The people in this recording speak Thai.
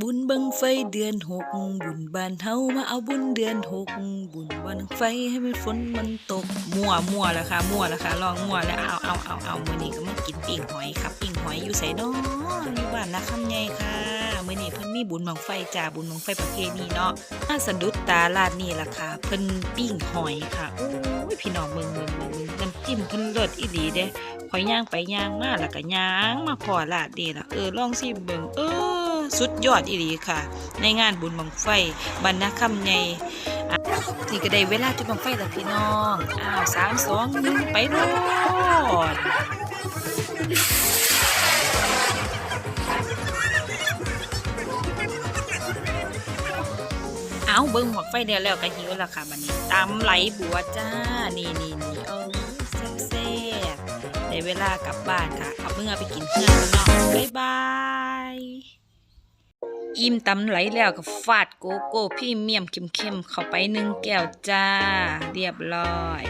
บุญบังไฟเดือนหก บุญบานเฮามาเอาบุญเดือนหก บุญบังไฟให้มันฝนมันตก มั่วมั่วแล้วค่ะ มั่วแล้วค่ะ ลองมั่วแล้วเอาเอาเอาเอามื้อนี้ก็มากินปิ้งหอยครับปิ้งหอยอยู่ไสน้ออยู่บ้านนาคำใหญ่ค่ะมื้อนี้เพิ่นมีบุญบังไฟจ้าบุญบังไฟประเพณีเนาะน่าสะดุดตาลาดนี่ล่ะค่ะ เพิ่นปิ้งหอยค่ะโอ้ยพี่น้องเบิ่งเบิ่งเบิ่งเบิ่งน้ำจิ้มเพิ่นเลิศอีหลีเด้หอยย่างไปย่างมาแล้วก็ย่างมาพอลาดนี่ล่ะเออลองซิมเบิ่งเออ สุดยอดอีหลีค่ะ ในงานบุญบังไฟบรรณคำใหญ่อะนี่ก็ได้เวลาจุดบังไฟแล้วพี่น้องอ้าวสามสองหนึ่งไปโลดเอาเบิ้งหมวกไฟเดียวแล้วก็หิวแล้วค่ะบัดนี้ตำไหลบัวจ้า นี่นี่นี่เออแซ่บๆได้เวลากลับบ้านค่ะ เอาเมื่อไปกินเพื่อนนาะบ๊ายบาย อิ่มตำไหลแล้วก็ฟาดโกโก้พี่เมียมเข้มๆเข้าไปหนึ่งแก้วจ้า เรียบร้อย